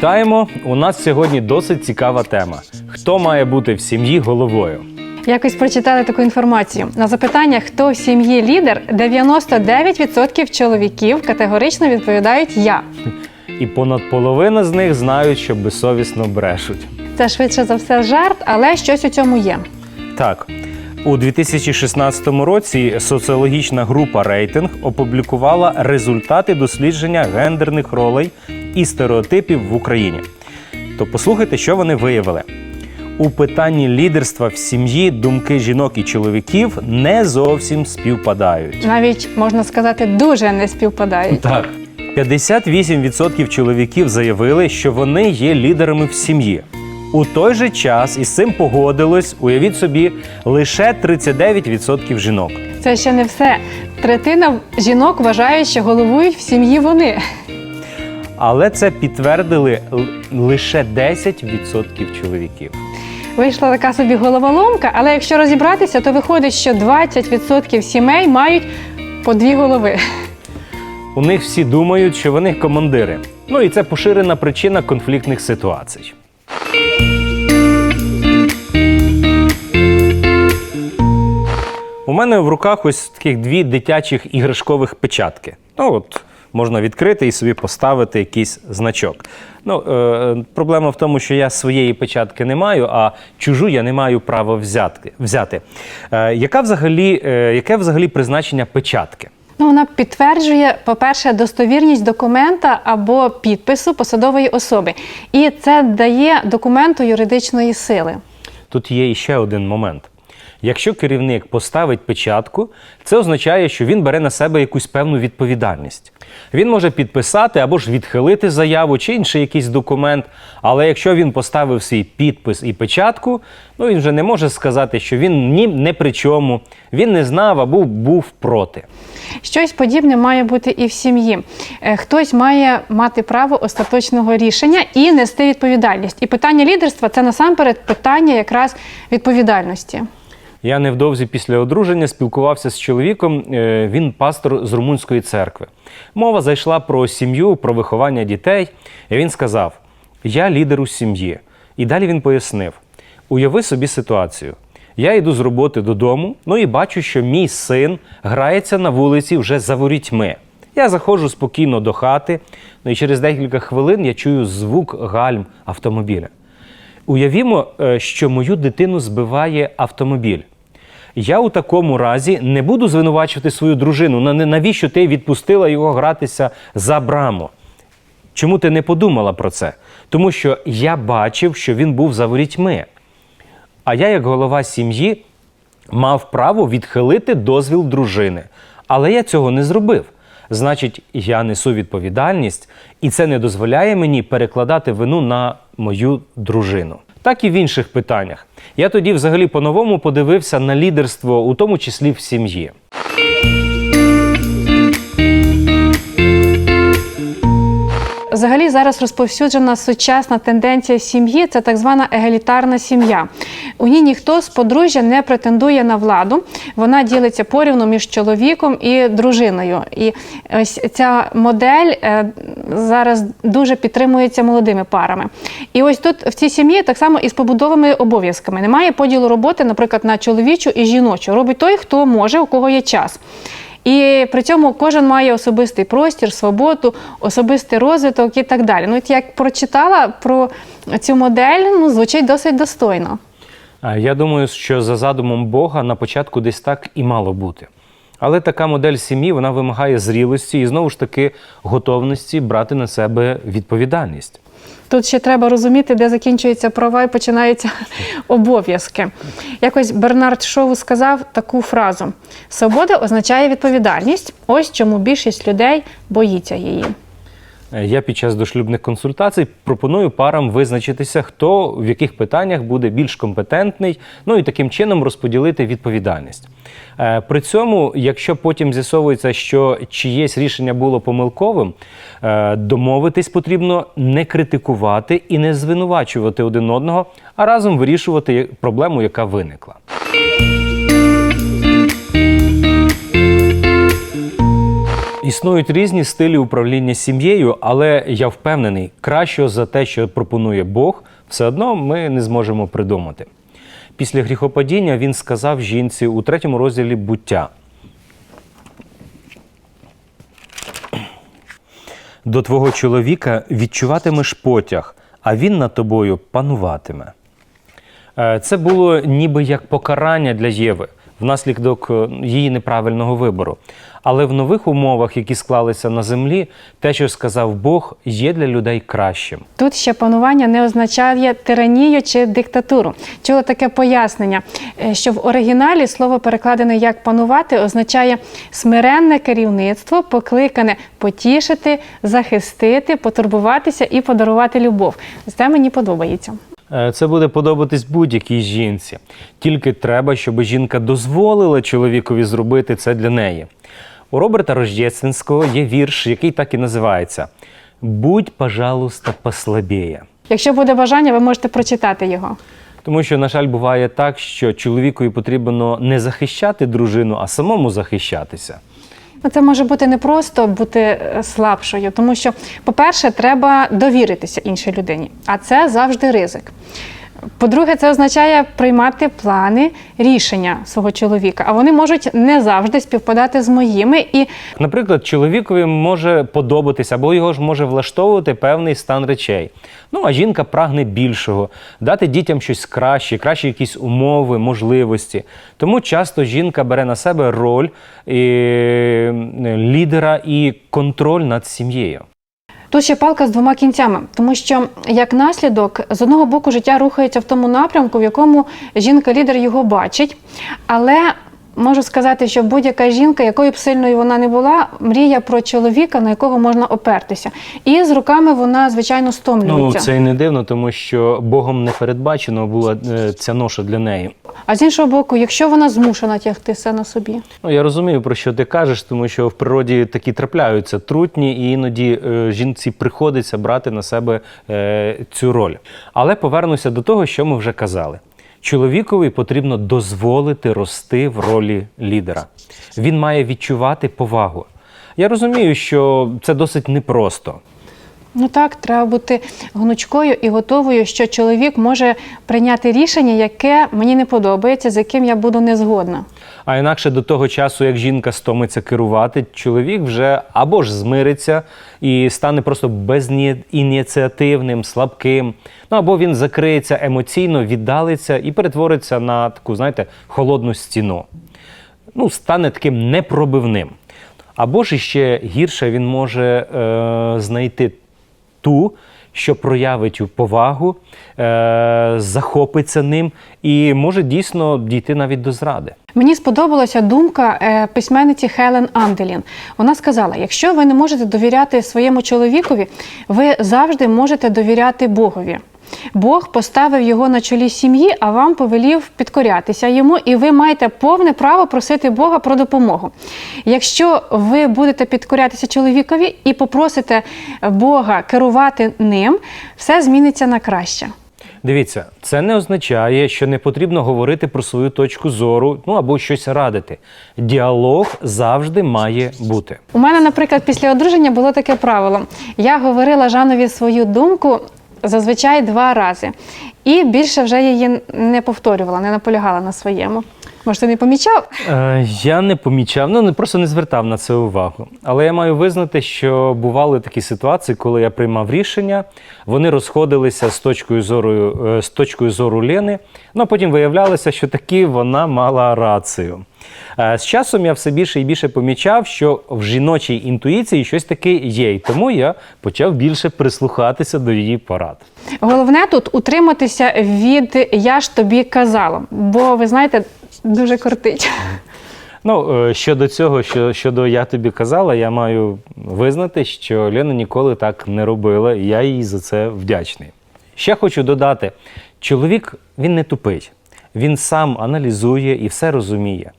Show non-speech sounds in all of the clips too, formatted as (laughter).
Вітаємо! У нас сьогодні досить цікава тема. Хто має бути в сім'ї головою? Якось прочитали таку інформацію. На запитання, хто в сім'ї лідер, 99% чоловіків категорично відповідають я. І понад половина з них знають, що безсовісно брешуть. Це швидше за все жарт, але щось у цьому є. Так, у 2016 році соціологічна група Рейтинг опублікувала результати дослідження гендерних ролей і стереотипів в Україні. То послухайте, що вони виявили. У питанні лідерства в сім'ї думки жінок і чоловіків не зовсім співпадають. Навіть можна сказати, дуже не співпадають. Так. 58% чоловіків заявили, що вони є лідерами в сім'ї. У той же час із цим погодилось, уявіть собі, лише 39% жінок. Це ще не все. Третина жінок вважають, що головують в сім'ї вони. Але це підтвердили лише 10% чоловіків. Вийшла така собі головоломка, але якщо розібратися, то виходить, що 20% сімей мають по дві голови. У них всі думають, що вони командири. Ну і це поширена причина конфліктних ситуацій. У мене в руках ось таких дві дитячих іграшкових печатки. Ну от можна відкрити і собі поставити якийсь значок. Ну, е, проблема в тому, що я своєї печатки не маю, а чужу я не маю права взяти. взяти. Е, яка взагалі, е, яке взагалі призначення печатки? Ну, вона підтверджує, по-перше, достовірність документа або підпису посадової особи. І це дає документу юридичної сили. Тут є іще один момент. Якщо керівник поставить печатку, це означає, що він бере на себе якусь певну відповідальність. Він може підписати або ж відхилити заяву чи інший якийсь документ. Але якщо він поставив свій підпис і печатку, ну він вже не може сказати, що він ні не при чому, він не знав або був проти. Щось подібне має бути і в сім'ї. Е, Хтось має мати право остаточного рішення і нести відповідальність. І питання лідерства це насамперед питання якраз відповідальності. Я невдовзі після одруження спілкувався з чоловіком. е, Він пастор з румунської церкви. Мова зайшла про сім'ю, про виховання дітей. І він сказав: Я лідер у сім'ї. І далі він пояснив: уяви собі ситуацію. Я йду з роботи додому, ну і бачу, що мій син грається на вулиці вже за ворітьми. Я заходжу спокійно до хати, ну і через декілька хвилин я чую звук гальм автомобіля. Уявімо, е, що мою дитину збиває автомобіль. Я у такому разі не буду звинувачувати свою дружину. Навіщо ти відпустила його гратися за браму? Чому ти не подумала про це? Тому що я бачив, що він був за ворітьми. А я, як голова сім'ї, мав право відхилити дозвіл дружини. Але я цього не зробив. Значить, я несу відповідальність, і це не дозволяє мені перекладати вину на мою дружину. Так і в інших питаннях. Я тоді взагалі по-новому подивився на лідерство, у тому числі в сім'ї. Взагалі зараз розповсюджена сучасна тенденція сім'ї це так звана егалітарна сім'я. У ній ніхто з подружжя не претендує на владу. Вона ділиться порівну між чоловіком і дружиною. І ось ця модель е, зараз дуже підтримується молодими парами. І ось тут в цій сім'ї так само і з побудовими обов'язками. Немає поділу роботи, наприклад, на чоловічу і жіночу. Робить той, хто може, у кого є час. І при цьому кожен має особистий простір, свободу, особистий розвиток і так далі. Ну, от як прочитала про цю модель, ну звучить досить достойно. Я думаю, що за задумом Бога на початку десь так і мало бути. Але така модель сім'ї вона вимагає зрілості і знову ж таки готовності брати на себе відповідальність. Тут ще треба розуміти, де закінчуються права і починаються (laughs) обов'язки. Якось Бернард Шоу сказав таку фразу: свобода означає відповідальність. Ось чому більшість людей боїться її. Е, Я під час дошлюбних консультацій пропоную парам визначитися, хто в яких питаннях буде більш компетентний, ну і таким чином розподілити відповідальність. Е, При цьому, якщо потім з'ясовується, що чиєсь рішення було помилковим, е, домовитись потрібно не критикувати і не звинувачувати один одного, а разом вирішувати проблему, яка виникла. Існують різні стилі управління сім'єю, але я впевнений, кращого за те, що пропонує Бог, все одно ми не зможемо придумати. Після гріхопадіння він сказав жінці у третьому розділі буття. До твого чоловіка відчуватимеш потяг, а він над тобою пануватиме. Е, Це було ніби як покарання для Єви внаслідок е, її неправильного вибору. Але в нових умовах, які склалися на землі, те, що сказав Бог, є для людей кращим. Тут ще панування не означає тиранію чи диктатуру. Чула таке пояснення, е, що в оригіналі слово перекладене як панувати означає смиренне керівництво, покликане потішити, захистити, потурбуватися і подарувати любов. Це мені подобається. Е, Це буде подобатись будь-якій жінці. Тільки треба, щоб жінка дозволила чоловікові зробити це для неї. У Роберта Рождественського є вірш, який так і називається Будь, пожалуйста, послабіє. Якщо буде бажання, ви можете прочитати його. Тому що, на жаль, буває так, що чоловікові потрібно не захищати дружину, а самому захищатися. Ну, Це може бути не просто бути е, слабшою, тому що, по-перше, треба довіритися іншій людині, а це завжди ризик. По-друге, це означає приймати плани, рішення свого чоловіка, а вони можуть не завжди співпадати з моїми. І Наприклад, чоловікові може подобатися або його ж може влаштовувати певний стан речей. Ну а жінка прагне більшого, дати дітям щось краще, кращі якісь умови, можливості. Тому часто жінка бере на себе роль е, лідера і контроль над сім'єю. Тут ще палка з двома кінцями, тому що як наслідок з одного боку життя рухається в тому напрямку, в якому жінка-лідер його бачить. Але можу сказати, що будь-яка жінка, якою б сильною вона не була, мріє про чоловіка, на якого можна опертися. І з руками вона, звичайно, Ну це і не дивно, тому що Богом не передбачено була е, ця ноша для неї. А з іншого боку, якщо вона змушена тягти все на собі. Ну, я розумію, про що ти кажеш, тому що в природі такі трапляються трутні, і іноді е, жінці приходиться брати на себе е, цю роль. Але повернуся до того, що ми вже казали. Чоловікові потрібно дозволити рости в ролі лідера. Він має відчувати повагу. Я розумію, що це досить непросто. Ну так, треба бути гнучкою і готовою, що чоловік може прийняти рішення, яке мені не подобається, з яким я буду не згодна. А інакше до того часу, як жінка стомиться керувати, чоловік вже або ж змириться і стане просто безініціативним, слабким, ну або він закриється емоційно, віддалиться і перетвориться на таку, знаєте, холодну стіну. Ну, стане таким непробивним. Або ж іще гірше він може е, знайти ту, що проявить повагу, е, захопиться ним і може дійсно дійти навіть до зради. Мені сподобалася думка е, письменниці Хелен Анделін. Вона сказала: якщо ви не можете довіряти своєму чоловікові, ви завжди можете довіряти Богові. Бог поставив його на чолі сім'ї, а вам повелів підкорятися йому, і ви маєте повне право просити Бога про допомогу. Якщо ви будете підкорятися чоловікові і попросите Бога керувати ним, все зміниться на краще. Дивіться, це не означає, що не потрібно говорити про свою точку зору, ну або щось радити. Діалог завжди має бути. У мене, наприклад, після одруження було таке правило. Я говорила Жанові свою думку зазвичай два рази. І більше вже її не повторювала, не наполягала на своєму. Може, ти не помічав? Е, я не помічав, ну не просто не звертав на це увагу. Але я маю визнати, що бували такі ситуації, коли я приймав рішення, вони розходилися з точкою зору, е, з точкою зору Лени, ну а потім виявлялося, що таки вона мала рацію. Е, З часом я все більше і більше помічав, що в жіночій інтуїції щось таке є, і тому я почав більше прислухатися до її порад. Головне тут утриматися від я ж тобі казала, бо ви знаєте, дуже кортить. Ну, е, щодо цього, що щодо я тобі казала, я маю визнати, що Лена ніколи так не робила, і я їй за це вдячний. Ще хочу додати: чоловік він не тупий. Він сам аналізує і все розуміє.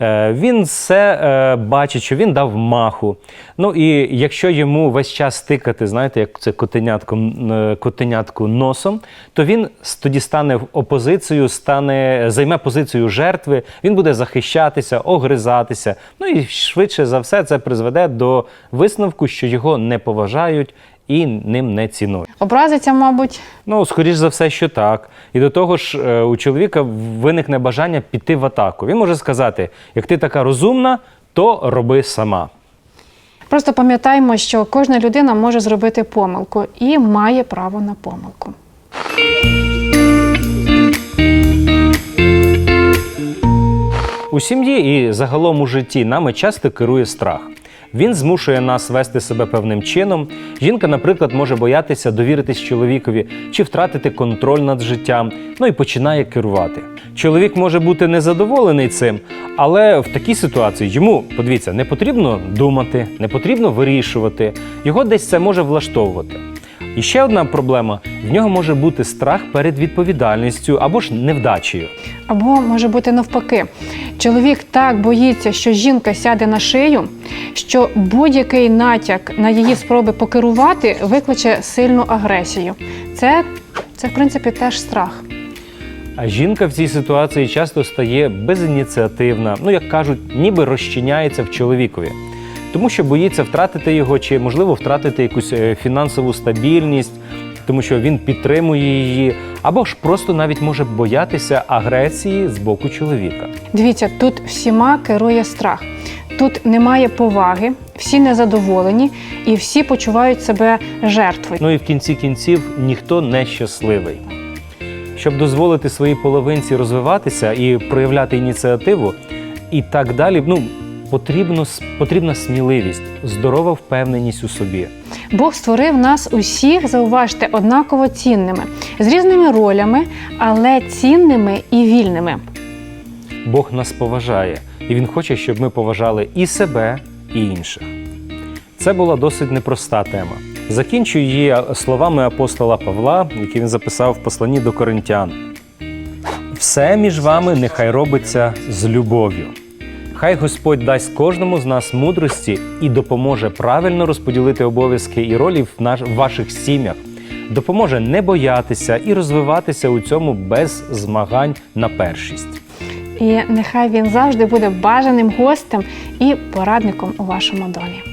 Е, Він все е, бачить, що він дав маху. Ну і якщо йому весь час тикати, знаєте, як це е, котенятку носом, то він тоді стане в опозицію, стане, займе позицію жертви, він буде захищатися, огризатися. Ну і швидше за все це призведе до висновку, що його не поважають і ним не цінують. Образиться, мабуть, Ну, скоріш за все, що так. І до того ж, е, у чоловіка виникне бажання піти в атаку. Він може сказати: як ти така розумна, то роби сама. Просто пам'ятаємо, що кожна людина може зробити помилку і має право на помилку. У сім'ї і загалом у житті нами часто керує страх. Він змушує нас вести себе певним чином. Жінка, наприклад, може боятися довіритись чоловікові чи втратити контроль над життям, ну і починає керувати. Чоловік може бути незадоволений цим, але в такій ситуації йому, подивіться, не потрібно думати, не потрібно вирішувати. Його десь це може влаштовувати. І ще одна проблема: в нього може бути страх перед відповідальністю або ж невдачею. Або може бути навпаки. Чоловік так боїться, що жінка сяде на шию, що будь-який натяк на її спроби покерувати викличе сильну агресію. Це, це в принципі теж страх. А жінка в цій ситуації часто стає безініціативна, ну як кажуть, ніби розчиняється в чоловікові, тому що боїться втратити його, чи можливо втратити якусь е, фінансову стабільність, тому що він підтримує її, або ж просто навіть може боятися агресії з боку чоловіка. Дивіться, тут всіма керує страх. Тут немає поваги, всі незадоволені і всі почувають себе жертвою. Ну і в кінці кінців ніхто не щасливий. Щоб дозволити своїй половинці розвиватися і проявляти ініціативу, і так далі, ну потрібно, потрібна сміливість, здорова впевненість у собі. Бог створив нас усіх, зауважте, однаково цінними, з різними ролями, але цінними і вільними. Бог нас поважає, і Він хоче, щоб ми поважали і себе, і інших. Це була досить непроста тема. Закінчую її словами апостола Павла, які він записав в посланні до коринтян. Все між вами нехай робиться з любов'ю. Хай Господь дасть кожному з нас мудрості і допоможе правильно розподілити обов'язки і ролі в наш, в ваших сім'ях, допоможе не боятися і розвиватися у цьому без змагань на першість. І нехай він завжди буде бажаним гостем і порадником у вашому домі.